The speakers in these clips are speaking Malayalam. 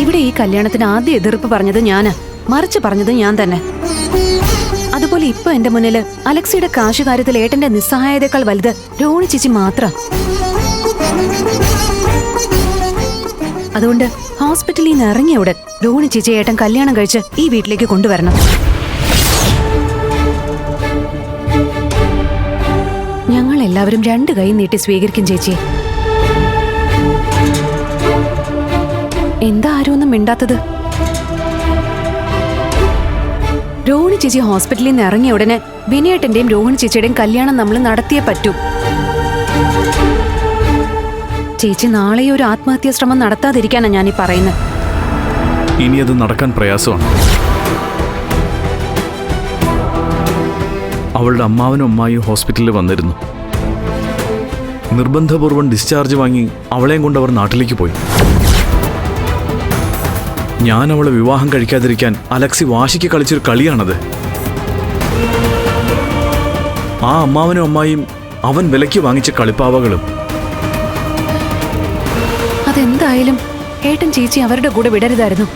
ഇവിടെ ഈ കല്യാണത്തിന് ആദ്യ എതിർപ്പ് പറഞ്ഞത് ഞാൻ. മറിച്ച് പറഞ്ഞത് ഞാൻ തന്നെ. അതുപോലെ ഇപ്പൊ എന്റെ മുന്നിൽ അലക്സിയുടെ കാശ് കാര്യത്തിൽ ഏട്ടന്റെ നിസ്സഹായതയേക്കാൾ വലുത് രോണി ചേച്ചി മാത്രം. അതുകൊണ്ട് ഹോസ്പിറ്റലിൽ നിന്ന് ഇറങ്ങിയ ഉടൻ രോണി ചേച്ചി ഏട്ടൻ കല്യാണം കഴിച്ച് ഈ വീട്ടിലേക്ക് കൊണ്ടുവരണം. ഞങ്ങൾ എല്ലാവരും രണ്ട് കൈ നീട്ടി സ്വീകരിക്കും ചേച്ചി. എന്താ ആരും ഒന്നും മിണ്ടാത്തത്? രോഹിണി ചേച്ചി ഹോസ്പിറ്റലിൽ നിന്ന് ഇറങ്ങിയ ഉടനെ വിനയേട്ടന്റെയും രോഹിണി ചേച്ചിയുടെയും കല്യാണം നമ്മൾ നടത്തിയേ പറ്റൂ. ചേച്ചി നാളെ ഒരു ആത്മഹത്യാ ശ്രമം നടത്താതിരിക്കാനാ ഞാനീ പറയുന്നത്. ഇനി അത് നടക്കാൻ പ്രയാസമാണ്. അവളുടെ അമ്മാവനും അമ്മായിയും ഹോസ്പിറ്റലിൽ വന്നിരുന്നു. നിർബന്ധപൂർവം ഡിസ്ചാർജ് വാങ്ങി അവളെയും കൊണ്ട് അവർ നാട്ടിലേക്ക് പോയി. ഞാൻ അവളെ വിവാഹം കഴിക്കാതിരിക്കാൻ അലക്സി വാശിക്ക് കളിച്ചൊരു കളിയാണത്. ആ അമ്മാവനും അമ്മായിയും അവൻ വിലയ്ക്ക് വാങ്ങിച്ച കളിപ്പാവകളും. അതെന്തായാലും ഏട്ടൻ ചേച്ചി അവരുടെ കൂടെ വിടരുതായിരുന്നു.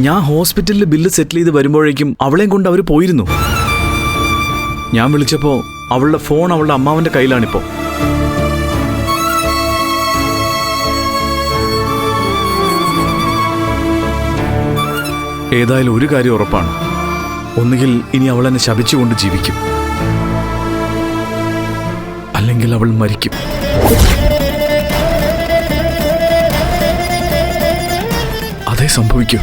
ഞാൻ ഹോസ്പിറ്റലിൽ ബില്ല് സെറ്റിൽ ചെയ്ത് വരുമ്പോഴേക്കും അവളെയും കൊണ്ട് അവർ പോയിരുന്നു. ഞാൻ വിളിച്ചപ്പോൾ അവളുടെ ഫോൺ അവളുടെ അമ്മാവന്റെ കയ്യിലാണിപ്പോ. ഏതായാലും ഒരു കാര്യം ഉറപ്പാണ്. ഒന്നുകിൽ ഇനി അവൾ എന്നെ ശപിച്ചുകൊണ്ട് ജീവിക്കും. അല്ലെങ്കിൽ അവൾ മരിക്കും. അതേ സംഭവിക്കൂ.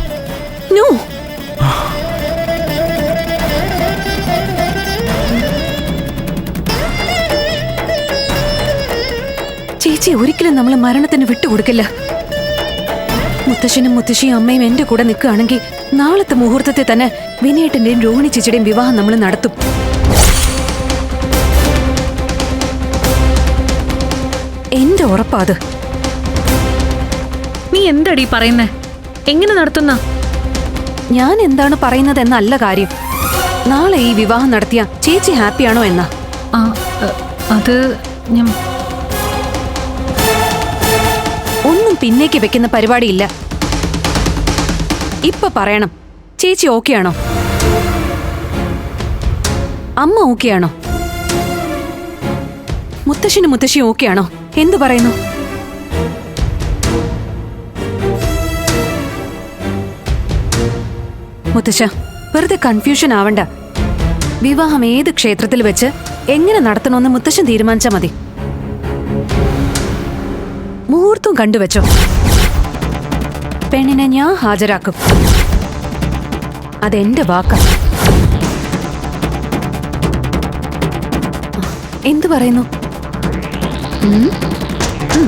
ചേച്ചി ഒരിക്കലും നമ്മൾ മരണത്തിന് വിട്ടുകൊടുക്കില്ല. മുത്തശ്ശനും മുത്തശ്ശിയും അമ്മയും എന്റെ കൂടെ നിൽക്കുകയാണെങ്കിൽ നാളത്തെ മുഹൂർത്തത്തെ തന്നെ വിനയേട്ടന്റെയും രോഹിണി ചേച്ചിയുടെയും വിവാഹം നമ്മൾ നടത്തും. എന്റെ ഉറപ്പാ അത്? നീ എന്തടി പറയുന്നേ? എങ്ങനെ നടത്തുന്ന? ഞാൻ എന്താണ് പറയുന്നത് എന്നല്ല കാര്യം. നാളെ ഈ വിവാഹം നടത്തിയ ചേച്ചി ഹാപ്പിയാണോ എന്നാ? അത് ഞാൻ ഒന്നും പിന്നേക്ക് വെക്കുന്ന പരിപാടിയില്ല. ഇപ്പൊ പറയണം ചേച്ചി ഓക്കെയാണോ? അമ്മ ഓക്കെയാണോ? മുത്തശ്ശനും മുത്തശ്ശിയും ഓക്കെയാണോ? എന്തു പറയുന്നു? മുത്തശ്ശ വെറുതെ കൺഫ്യൂഷൻ ആവണ്ട. വിവാഹം ഏത് ക്ഷേത്രത്തിൽ വെച്ച് എങ്ങനെ നടത്തണമെന്ന് മുത്തശ്ശൻ തീരുമാനിച്ചാൽ മതി. മുഹൂർത്തം കണ്ടുവച്ചോ പെണ്ണിനെ ഞാൻ ഹാജരാക്കും അതെന്റെ വാക്ക എന്തു പറയുന്നു ഉം? ഉം.